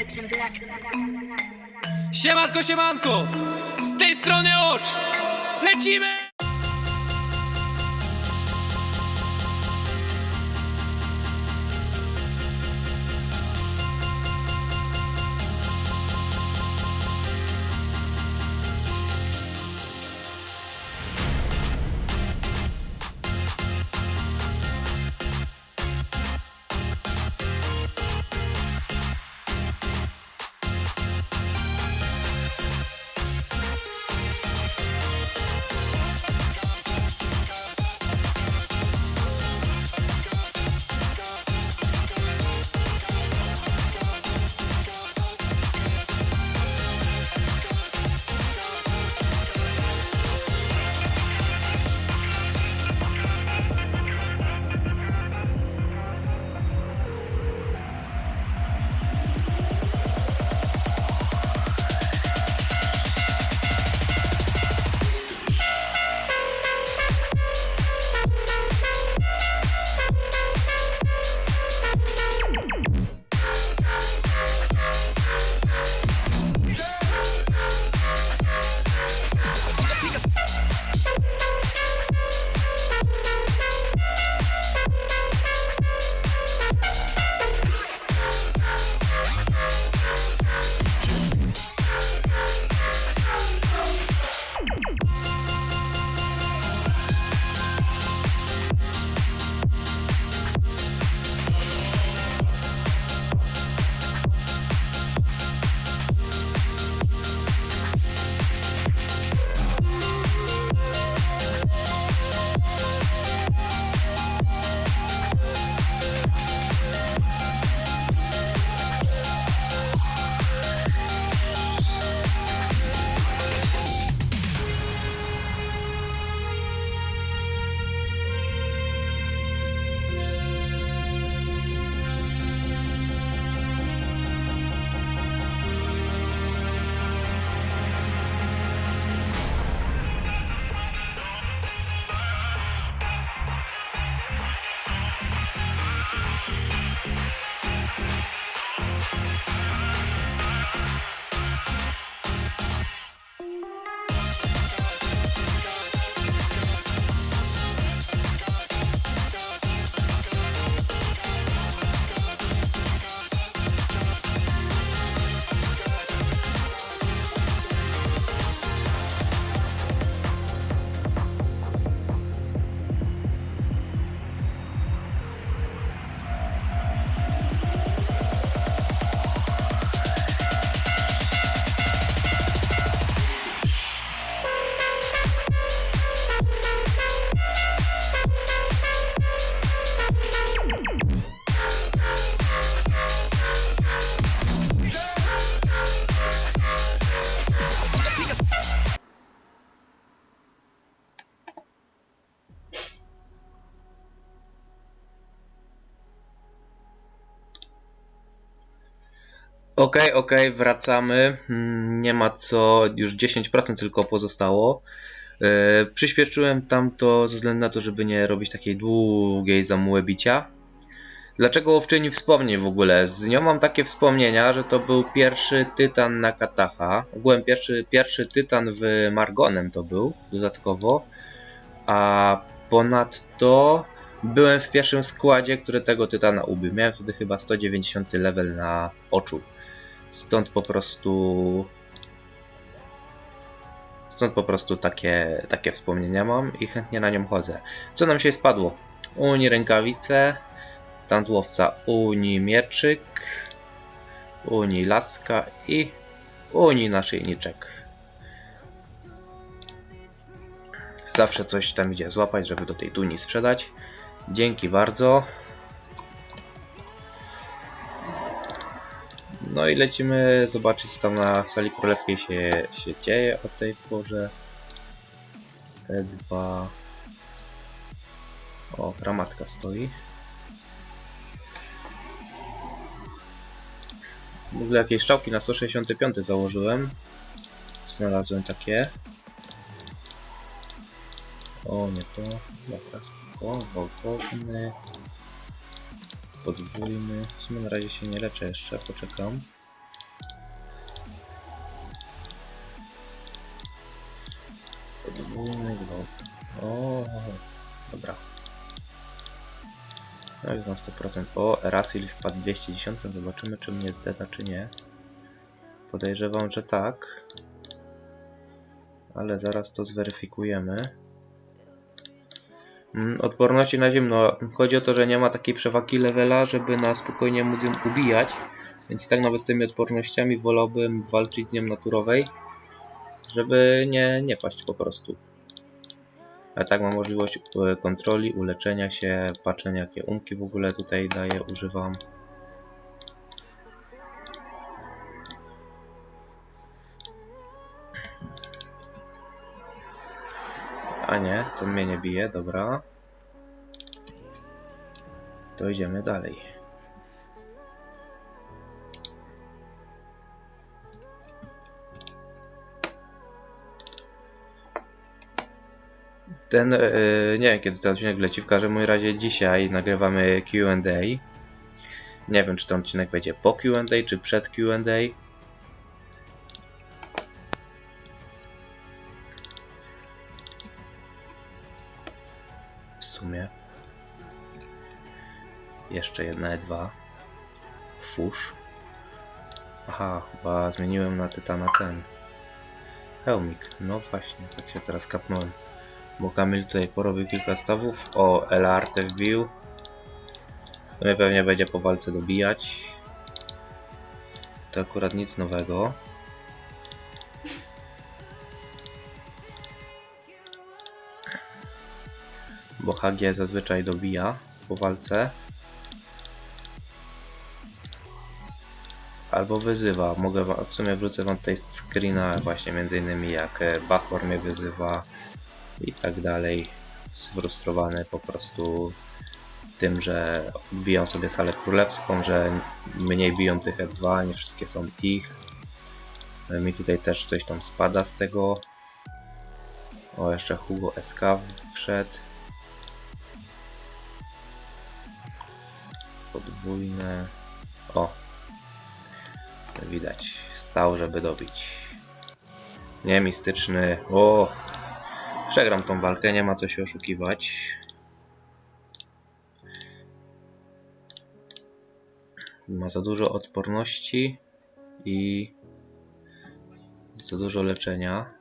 Black. Siemanko, siemanko! Z tej strony ocz! Lecimy! Okej, okej, wracamy. Mm, Nie ma co, już 10% tylko pozostało. Yy, przyspieszyłem tamto ze względu na to, żeby nie robić takiej długiej zamuły bicia. Dlaczego łowczyni wspomnień w ogóle? Z nią mam takie wspomnienia, że to był pierwszy tytan na Kataha. Ogółem pierwszy, pierwszy tytan w Margonem to był dodatkowo. A ponadto byłem w pierwszym składzie, który tego tytana ubił. Miałem wtedy chyba 190 level na oczu. Stąd po prostu. Stąd po prostu takie, takie wspomnienia mam i chętnie na nią chodzę. Co nam się spadło? Uni rękawice, tanzłowca Uni mieczyk, Uni laska i Uni naszyjniczek. Zawsze coś tam idzie złapać, żeby do tej tuni sprzedać. Dzięki bardzo. No i lecimy zobaczyć, co tam na sali królewskiej się, się dzieje o tej porze. E2. O, gramatka stoi. W ogóle jakieś szczałki na 165 założyłem. Znalazłem takie. O, nie to. Dobra, spoko. Gwałtowny podwójny. W sumie na razie się nie leczę jeszcze, poczekam. Podwójny glob. O, dobra. No jest na 100%. O, Erasil wpadł 210. Zobaczymy, czy mnie zdeta, czy nie. Podejrzewam, że tak. Ale zaraz to zweryfikujemy. Mm, Odporności na zimno. Chodzi o to, że nie ma takiej przewagi levela, żeby na spokojnie móc ją ubijać. Więc i tak nawet z tymi odpornościami wolałbym walczyć z nią naturowej, żeby nie, nie paść po prostu. A tak mam możliwość e, kontroli, uleczenia się, patrzenia jakie umki w ogóle tutaj daję, używam. A nie, to mnie nie bije, dobra. To idziemy dalej. Ten, yy, nie wiem kiedy ten odcinek leci, w każdym razie dzisiaj nagrywamy Q&A. Nie wiem czy ten odcinek będzie po Q&A czy przed Q&A. Jeszcze jedna E2. Fusz. Aha, chyba zmieniłem na Tytana ten. Hełmik. No właśnie, tak się teraz kapnąłem. Bo Kamil tutaj porobił kilka stawów. O, LRT wbił. To mnie pewnie będzie po walce dobijać. To akurat nic nowego. Bo HG zazwyczaj dobija po walce. Albo wyzywa. Mogę w sumie wrzucę wam tutaj screena właśnie między innymi jak e, Bachor mnie wyzywa i tak dalej. Sfrustrowany po prostu tym, że biją sobie salę królewską, że mniej biją tych E2, nie wszystkie są ich. E, Mi tutaj też coś tam spada z tego. O, jeszcze Hugo SK wszedł. Podwójne. O, widać. Stał, żeby dobić. Nie, mistyczny. O, Przegram tą walkę, nie ma co się oszukiwać. Ma za dużo odporności i za dużo leczenia.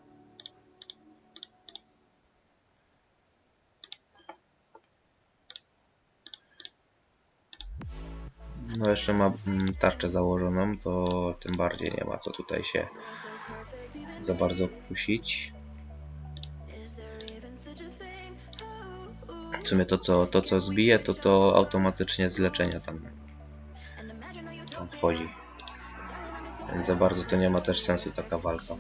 No jeszcze ma mm, tarczę założoną, to tym bardziej nie ma co tutaj się za bardzo kusić. W sumie to co, to co zbije, to to automatycznie z leczenia tam, tam wchodzi. Więc za bardzo to nie ma też sensu taka walka.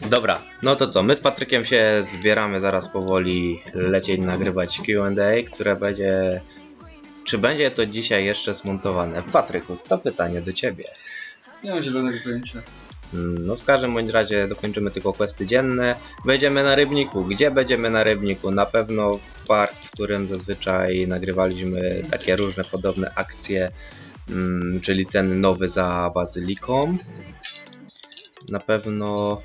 Dobra, no to co, my z Patrykiem się zbieramy zaraz powoli lecieć nagrywać Q&A, które będzie... Czy będzie to dzisiaj jeszcze zmontowane? Patryku, to pytanie do Ciebie. Nie mam zielonego pojęcia. No w każdym bądź razie dokończymy tylko questy dzienne. Będziemy na Rybniku. Gdzie będziemy na Rybniku? Na pewno park, w którym zazwyczaj nagrywaliśmy takie różne podobne akcje, mm, czyli ten nowy za Bazyliką. Na pewno...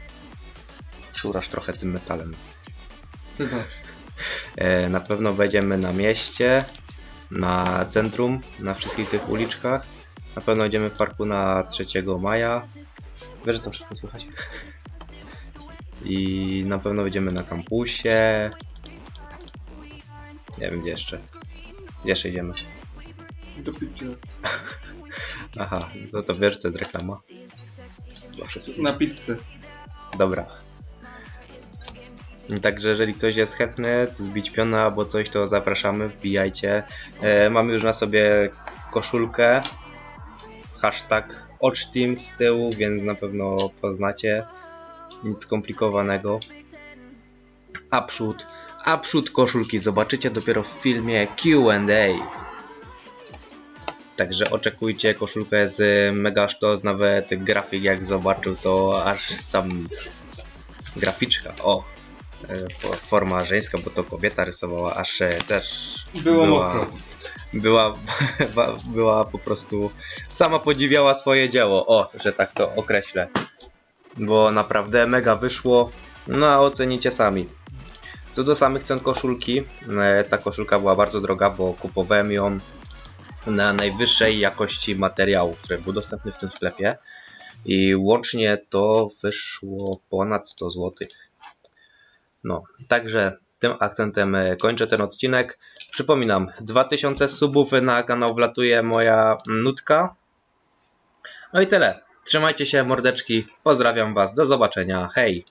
Szurasz trochę tym metalem. Wybacz. E, Na pewno będziemy na mieście, na centrum, na wszystkich tych uliczkach. Na pewno będziemy w parku na 3 maja. Wiesz, że to wszystko słychać. I na pewno będziemy na kampusie. Nie wiem gdzie jeszcze. Gdzie jeszcze idziemy? Do pizzy. Aha, no to wiesz, to jest reklama. Na pizzę. Dobra. Także jeżeli ktoś jest chętny zbić piona albo coś, to zapraszamy, wbijajcie. E, mamy już na sobie koszulkę. Hashtag OczTeam z tyłu, więc na pewno poznacie. Nic skomplikowanego. A przód, a przód koszulki zobaczycie dopiero w filmie Q&A. Także oczekujcie, koszulka jest mega sztos, nawet grafik jak zobaczył to aż sam graficzka, o, e, fo- forma żeńska, bo to kobieta rysowała, aż też Było była, mokro. była, była po prostu, sama podziwiała swoje dzieło, o, że tak to określę, bo naprawdę mega wyszło, no a ocenicie sami. Co do samych cen koszulki, e, ta koszulka była bardzo droga, bo kupowałem ją na najwyższej jakości materiału, który był dostępny w tym sklepie i łącznie to wyszło ponad 100 zł. No, także tym akcentem e, kończę ten odcinek. Przypominam, 2000 subów na kanał wlatuje moja nutka. No i tyle. Trzymajcie się, mordeczki. Pozdrawiam Was. Do zobaczenia. Hej!